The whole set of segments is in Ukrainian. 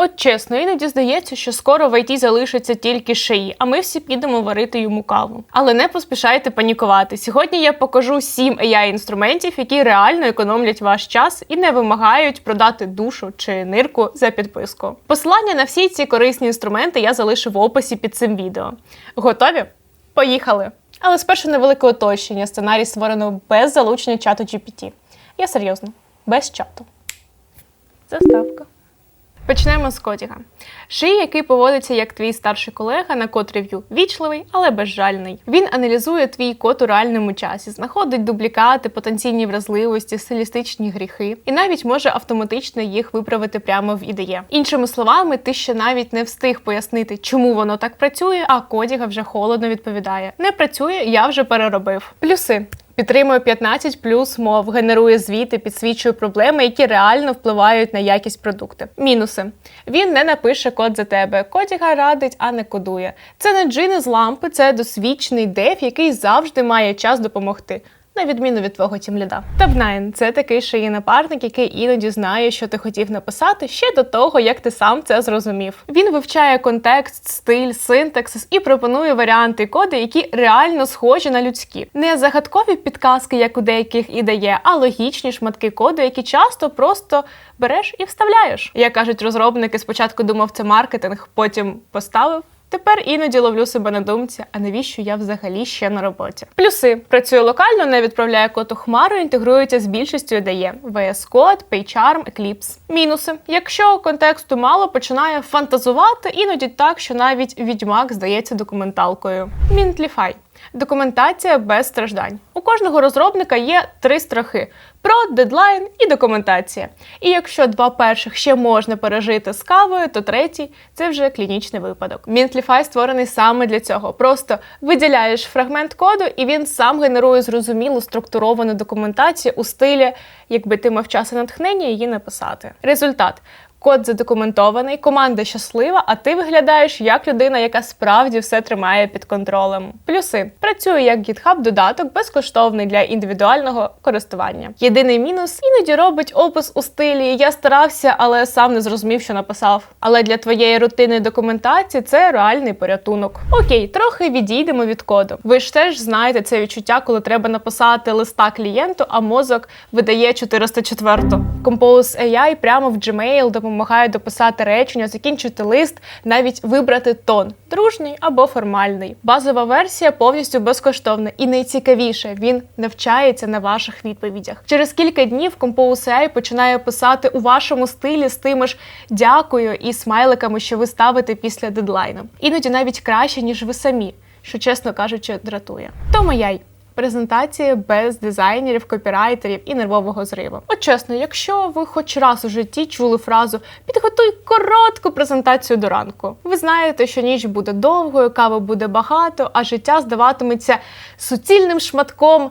От чесно, іноді здається, що скоро в ІТ залишиться тільки шиї, а ми всі підемо варити йому каву. Але не поспішайте панікувати. Сьогодні я покажу 7 ai інструментів, які реально економлять ваш час і не вимагають продати душу чи нирку за підписку. Посилання на всі ці корисні інструменти я залишу в описі під цим відео. Готові? Поїхали! Але спершу невелике уточнення. Сценарій створено без залучення чату GPT. Я серйозно, без чату. Заставка. Почнемо з Кодіга. Ший, який поводиться як твій старший колега на код вічливий, але безжальний. Він аналізує твій код у реальному часі, знаходить дублікати, потенційні вразливості, стилістичні гріхи, і навіть може автоматично їх виправити прямо в ідеє. Іншими словами, ти ще навіть не встиг пояснити, чому воно так працює, а Кодіга вже холодно відповідає: не працює, я вже переробив. Плюси. Підтримує 15 плюс мов, генерує звіти, підсвічує проблеми, які реально впливають на якість продукту. Мінуси: він не напише код за тебе. Кодіга радить, а не кодує. Це не джин з лампи, це досвідчений дев, який завжди має час допомогти. На відміну від твого тімліда. Tab9 – це такий шиї напарник, який іноді знає, що ти хотів написати ще до того, як ти сам це зрозумів. Він вивчає контекст, стиль, синтаксис і пропонує варіанти коди, які реально схожі на людські. Не загадкові підказки, як у деяких ідеє, а логічні шматки коду, які часто просто береш і вставляєш. Як кажуть розробники, спочатку думав це маркетинг, потім поставив. Тепер іноді ловлю себе на думці, а навіщо я взагалі ще на роботі? Плюси працюю локально, не відправляє код у хмару, інтегрується з більшістю дає VS Code, PayCharm, Eclipse. Мінуси: якщо контексту мало, починає фантазувати, іноді так, що навіть відьмак здається документалкою. Mintlify Документація без страждань. У кожного розробника є три страхи: про дедлайн і документація. І якщо два перших ще можна пережити з кавою, то третій це вже клінічний випадок. Mintlify створений саме для цього. Просто виділяєш фрагмент коду, і він сам генерує зрозумілу структуровану документацію у стилі, якби ти мав час і натхнення її написати. Результат. Код задокументований, команда щаслива, а ти виглядаєш як людина, яка справді все тримає під контролем. Плюси працює як GitHub додаток, безкоштовний для індивідуального користування. Єдиний мінус іноді робить опис у стилі Я старався, але сам не зрозумів, що написав. Але для твоєї рутинної документації це реальний порятунок. Окей, трохи відійдемо від коду. Ви ж теж знаєте це відчуття, коли треба написати листа клієнту, а мозок видає 404. Compose AI прямо в Gmail допомагає допомагає дописати речення, закінчити лист, навіть вибрати тон дружній або формальний. Базова версія повністю безкоштовна і найцікавіше він навчається на ваших відповідях. Через кілька днів Compose AI починає писати у вашому стилі з тими ж дякую і смайликами, що ви ставите після дедлайну. Іноді навіть краще ніж ви самі, що чесно кажучи, дратує. Тому яй презентації без дизайнерів, копірайтерів і нервового зриву. От чесно, якщо ви хоч раз у житті чули фразу підготуй коротку презентацію до ранку, ви знаєте, що ніч буде довгою, кави буде багато, а життя здаватиметься суцільним шматком.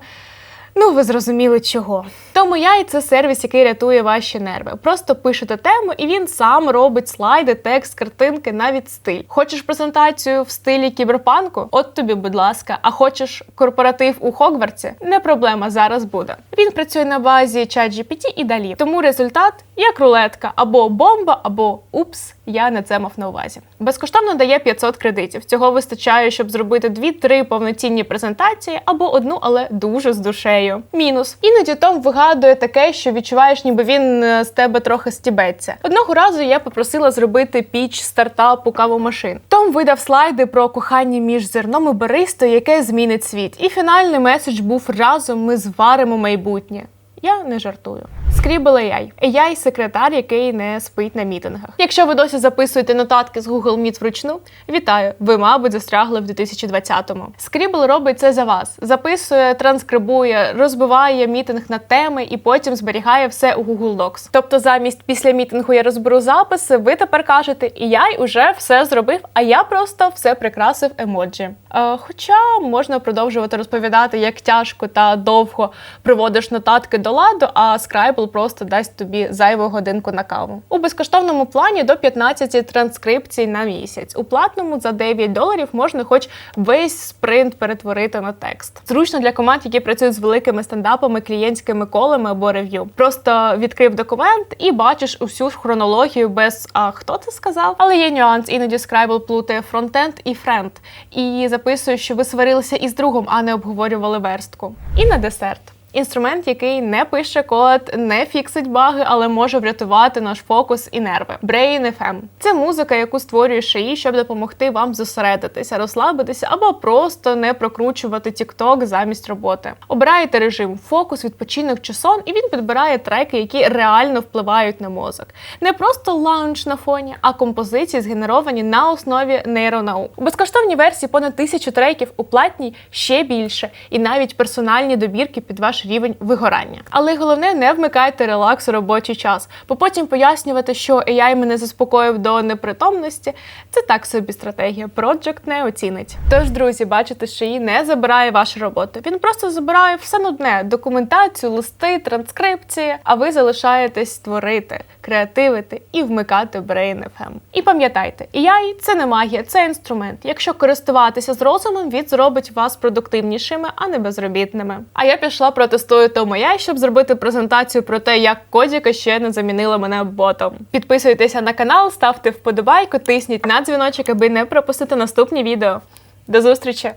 Ну, ви зрозуміли чого. Тому я і це сервіс, який рятує ваші нерви. Просто пишете тему, і він сам робить слайди, текст, картинки, навіть стиль. Хочеш презентацію в стилі кіберпанку? От тобі, будь ласка, а хочеш корпоратив у Хогвартсі? Не проблема, зараз буде. Він працює на базі ChatGPT і далі. Тому результат як рулетка, або бомба, або упс. Я не це мав на увазі. Безкоштовно дає 500 кредитів. Цього вистачає, щоб зробити 2-3 повноцінні презентації або одну, але дуже з душею. Мінус іноді Том вигадує таке, що відчуваєш, ніби він е, з тебе трохи стібеться. Одного разу я попросила зробити піч стартапу кавомашин. Том видав слайди про кохання між зерном і баристою, яке змінить світ. І фінальний меседж був разом ми зваримо майбутнє. Я не жартую. Scribble AI. AI – секретар, який не спить на мітингах. Якщо ви досі записуєте нотатки з Google Meet вручну, вітаю! Ви, мабуть, застрягли в 2020-му. Scribble робить це за вас. Записує, транскрибує, розбиває мітинг на теми і потім зберігає все у Google Docs. Тобто, замість після мітингу я розберу записи, ви тепер кажете, і я уже все зробив, а я просто все прикрасив емоджі. Е, хоча можна продовжувати розповідати, як тяжко та довго приводиш нотатки до ладу, а Scribble Просто дасть тобі зайву годинку на каву. У безкоштовному плані до 15 транскрипцій на місяць. У платному за 9 доларів можна хоч весь спринт перетворити на текст. Зручно для команд, які працюють з великими стендапами, клієнтськими колами або рев'ю. Просто відкрив документ і бачиш усю хронологію без а хто це сказав. Але є нюанс, іноді Scrabble плутає фронтенд і френд. І записує, що ви сварилися із другом, а не обговорювали верстку. І на десерт. Інструмент, який не пише код, не фіксить баги, але може врятувати наш фокус і нерви. Brain FM. Це музика, яку створює шиї, щоб допомогти вам зосередитися, розслабитися або просто не прокручувати TikTok замість роботи. Обираєте режим фокус, відпочинок чи сон, і він підбирає треки, які реально впливають на мозок. Не просто лаунж на фоні, а композиції згенеровані на основі нейронаук. У безкоштовній версії понад тисячу треків, у платній ще більше, і навіть персональні добірки під ваш рівень вигорання. Але головне, не вмикайте релакс у робочий час, бо потім пояснювати, що AI мене заспокоїв до непритомності. Це так собі стратегія. Project не оцінить. Тож, друзі, бачите, що її не забирає вашу роботу. Він просто забирає все нудне: документацію, листи, транскрипції. А ви залишаєтесь створити, креативити і вмикати Brain FM. І пам'ятайте, AI – це не магія, це інструмент. Якщо користуватися з розумом, він зробить вас продуктивнішими, а не безробітними. А я пішла протестую тому я, щоб зробити презентацію про те, як Кодіка ще не замінила мене ботом. Підписуйтеся на канал, ставте вподобайку, тисніть на дзвіночок, аби не пропустити наступні відео. До зустрічі!